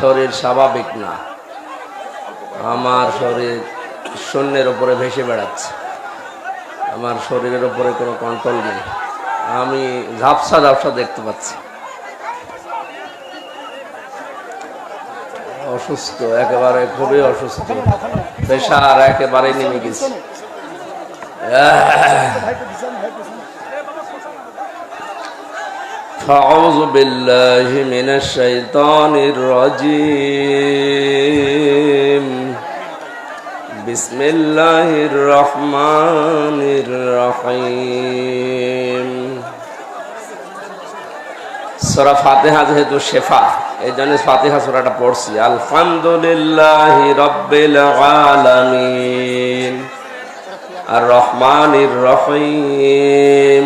শরীর স্বাভাবিক না। আমার শরীর শূন্যের উপরে ভেসে বেড়াচ্ছে। আমার শরীরের উপরে কোনো কন্ট্রোল নেই। আমি ঝাপসা ঝাপসা দেখতে পাচ্ছি। অসুস্থ, একেবারে খুবই অসুস্থ। প্রেশার একেবারে নেমে গেছে। فأعوذ بالله من الشيطان الرجيم بسم الله الرحمن الرحيم সূরা ফাতিহা যেহেতু শেফা এই জন্য ফাতিহা সূরাটা পড়ছি আলহামদুলিল্লাহি রাব্বিল আলামিন আর রহমানির রহিম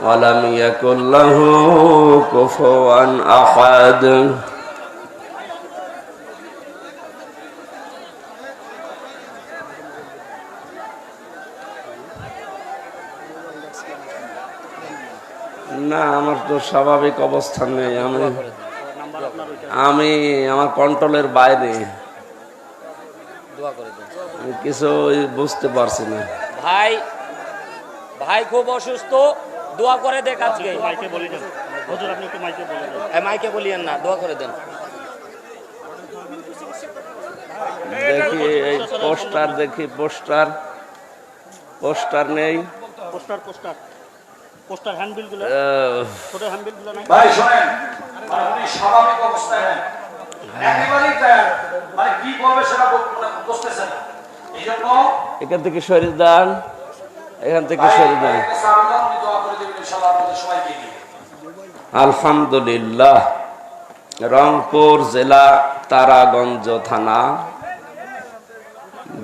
ولم يكن له كفوا احد না আমার তো স্বাভাবিক অবস্থান নেই আমি আমি আমার কন্ট্রোলের বাইরে দোয়া করে দেন আমি কিছু বুঝতে পারছি না ভাই ভাই খুব অসুস্থ দোয়া করে দেখ আজকে। মাইকে বলি দেন। হুজুর আপনি একটু মাইকে বলে দেন। এ, মাইকে বলিয়েন না দোয়া করে দেন। দেখি এই পোস্টার দেখি পোস্টার। পোস্টার নেই। Poster poster. পোস্টার হ্যান্ডবিলগুলো ছোট হ্যান্ডবিলগুলো নাই। ভাই শোনেন। মানে স্বাভাবিক অবস্থায় নেন একেবারেই টায়ার মানে কি করবে সেটা মানে না। এই এখান থেকে শরীর দান। এখান থেকে সবাইকে নিয়ে আলহামদুলিল্লাহ, রংপুর জেলা তারাগঞ্জ থানা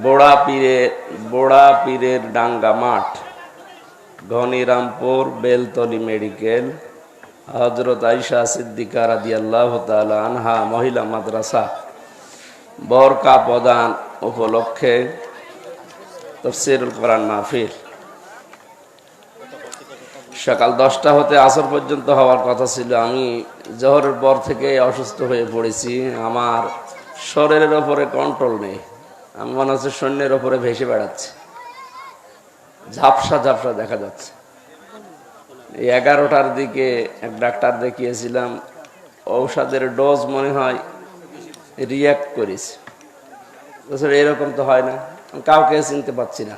বোড়া পীরের বোড়া পীরের ডাঙ্গা মাঠ, ঘনিরামপুর বেলতলি মেডিকেল হজরত আইসা সিদ্দিকা রাদি আল্লাহ আনহা মহিলা মাদ্রাসা, বরকা প্রদান উপলক্ষে তফসিরুল কোরআন মাহফিল। সকাল দশটা হতে আসর পর্যন্ত হওয়ার কথা ছিল। আমি জহরের পর থেকে অসুস্থ হয়ে পড়েছি। আমার শরীরের ওপরে কন্ট্রোল নেই। আমি মনে হচ্ছে সৈন্যের ওপরে ভেসে বেড়াচ্ছে। ঝাপসা ঝাপসা দেখা যাচ্ছে। এই এগারোটার দিকে এক ডাক্তার দেখিয়েছিলাম ঔষধের ডোজ মনে হয় রিয়াক্ট করেছে। বলছে, এরকম তো হয় না। কাউকে চিনতে পারছি না।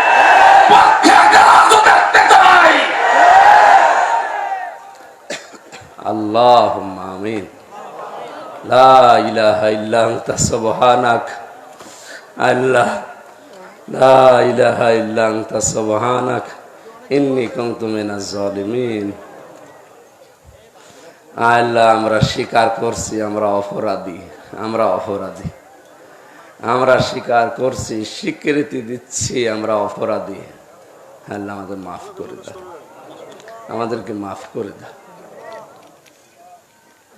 আল্লাহ আমিন। লা ইলাহা ইল্লা আনতা, সুবহানাক। আল্লাহ, লা ইলাহা ইল্লা আনতা, সুবহানাক। ইন্নী কুনতু মিনাজ জালিমিন। আল্লাহ, আমরা স্বীকার করছি, আমরা অপরাধী আমরা অপরাধী। আমরা স্বীকার করছি, স্বীকৃতি দিচ্ছি, আমরা অপরাধী। আল্লাহ আমাদের মাফ করে দাও। আমাদেরকে মাফ করে দাও।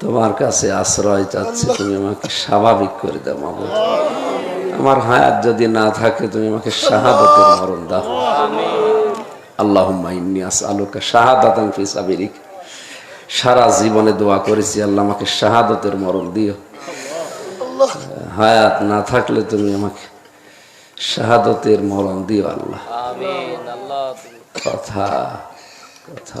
তোমার কাছে আশ্রয় চাচ্ছে তুমি আমাকে স্বাভাবিক করে দাও মাবুদ আমার হায়াত যদি না থাকে তুমি আমাকে শাহাদতের মরণ দাও। আল্লাহুম্মা ইন্নী আসআলুকা শাহাদাতান ফি সাবিলিক। সারা জীবনে দোয়া করেছি আল্লাহ আমাকে শাহাদতের মরণ দিও। হায়াত না থাকলে তুমি আমাকে শাহাদতের মরণ দিও আল্লাহ। আমিন আল্লাহ কথা কথা।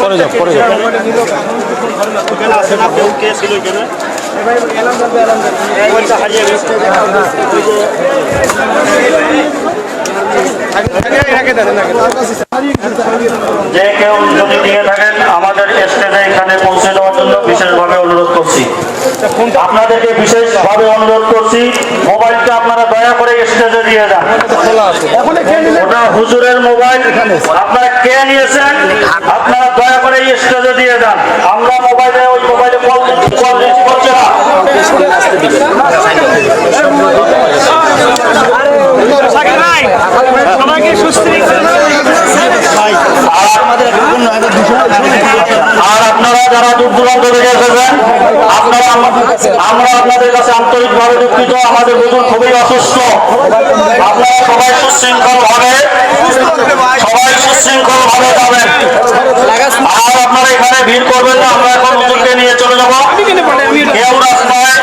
পরে যাও পরে যাও। যে কেউ যদি দিয়ে থাকেন, আমাদের স্টেজে এখানে পৌঁছে দেওয়ার জন্য বিশেষভাবে অনুরোধ করছি। আপনাদেরকে বিশেষভাবে অনুরোধ করছি মোবাইলটা আপনারা দয়া করে স্টেজে দিয়ে যান। ওটা হুজুরের মোবাইল। আপনারা কে নিয়েছেন? আপনারা দয়া করে স্টেজে দিয়ে যান। আমরা মোবাইলে ওই মোবাইলে কল করছে না। আর যারা দূর দূরান্ত থেকে এসেছেন, আপনারা আমরা আপনাদের কাছে আন্তরিক আন্তরিকভাবে দুঃখিত, আমাদের বুঝুন খুবই অসুস্থ। আপনারা সবাই সুশৃঙ্খল ভাবে সবাই সুশৃঙ্খল ভাবে যাবেন। আর আপনারা এখানে ভিড় করবেন না, আমরা এখন হুজুরকে নিয়ে চলে যাব। কেউ রাস্তায়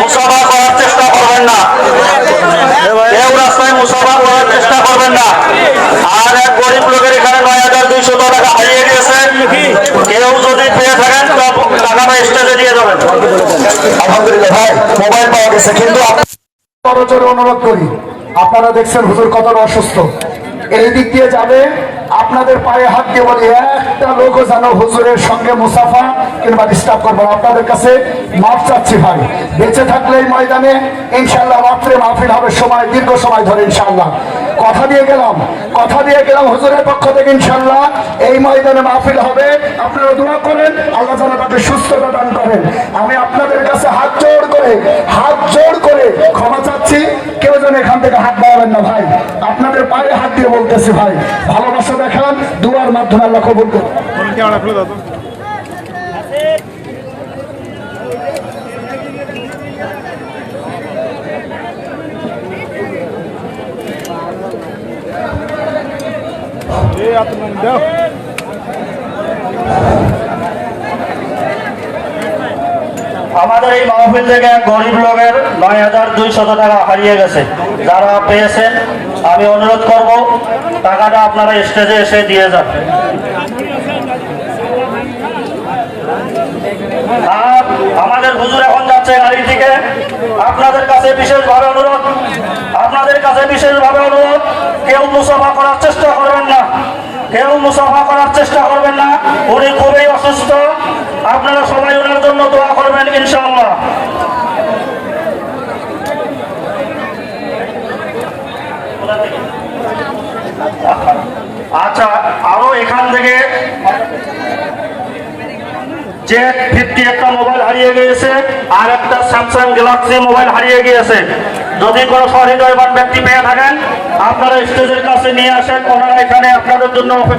মুসাফা করার চেষ্টা করবেন না। কেউ রাস্তায় মুসাফা করার চেষ্টা করবেন না আর এক গরিব লোকের এখানে নয় হাজার দুইশো টাকা হারিয়ে গেছে কেউ যদি পেয়ে থাকেন তো টাকাটা স্টেজে দিয়ে যাবেন অনুরোধ করি। আপনারা দেখছেন, হুজুর অসুস্থ। এই দিক দিয়ে যাবে, আপনাদের পায়ে হাত দিয়ে বলি, একটা লোকও যেন হুজুরের সঙ্গে মুসাফা কিংবা ডিস্টার্ব করব আপনাদের কাছে মাফ চাচ্ছি ভাই। বেঁচে থাকলে এই ময়দানে ইনশাল্লাহ রাত্রে মাহফিল হবে, সময়, দীর্ঘ সময় ধরে ইনশাল্লাহ কথা দিয়ে গেলাম, কথা দিয়ে গেলাম হুজুরের পক্ষ থেকে ইনশাল্লাহ এই ময়দানে মাহফিল হবে। আপনারা দোয়া করেন, আল্লাহ যেন তাকে সুস্থতা দান করেন। আমি আপনাদের কাছে হাত জোড় করে, হাত জোড় করে ক্ষমা চাচ্ছি। কেউ যেন এখান থেকে হাত বাড়াবেন না ভাই। আপনাদের পায়ে হাত দিয়ে বলতেছি ভাই। ভালোবাসা দেখান, দুয়ার মাধ্যমে আল্লাহ কবুল করুন। আমাদের এই মাহফিল থেকে গরিব লোকের নয় হাজার দুইশত টাকা হারিয়ে গেছে। যারা পেয়েছেন, আমি অনুরোধ করব, টাকাটা আপনারা স্টেজে এসে দিয়ে যান। আমাদের হুজুর এখন যাচ্ছে গাড়ি থেকে। আপনাদের কাছে বিশেষভাবে অনুরোধ। আপনাদের কাছে বিশেষভাবে অনুরোধ, কেউ মুসাফা করার চেষ্টা করবেন না। কেউ মুসাফা করার চেষ্টা করবেন না। উনি খুবই অসুস্থ। আপনারা সবাই ওনার জন্য দোয়া করবেন, ইনশাআল্লাহ। আচ্ছা আরও এখান থেকে যে ফিফটি একটা মোবাইল হারিয়ে গিয়েছে, আর একটা স্যামসাং গ্যালাক্সি মোবাইল হারিয়ে গিয়েছে। যদি কোনো সহৃদয়বান ব্যক্তি পেয়ে থাকেন, আপনারা স্টেজের কাছে নিয়ে আসেন, ওনারা এখানে আপনাদের জন্য অপেক্ষা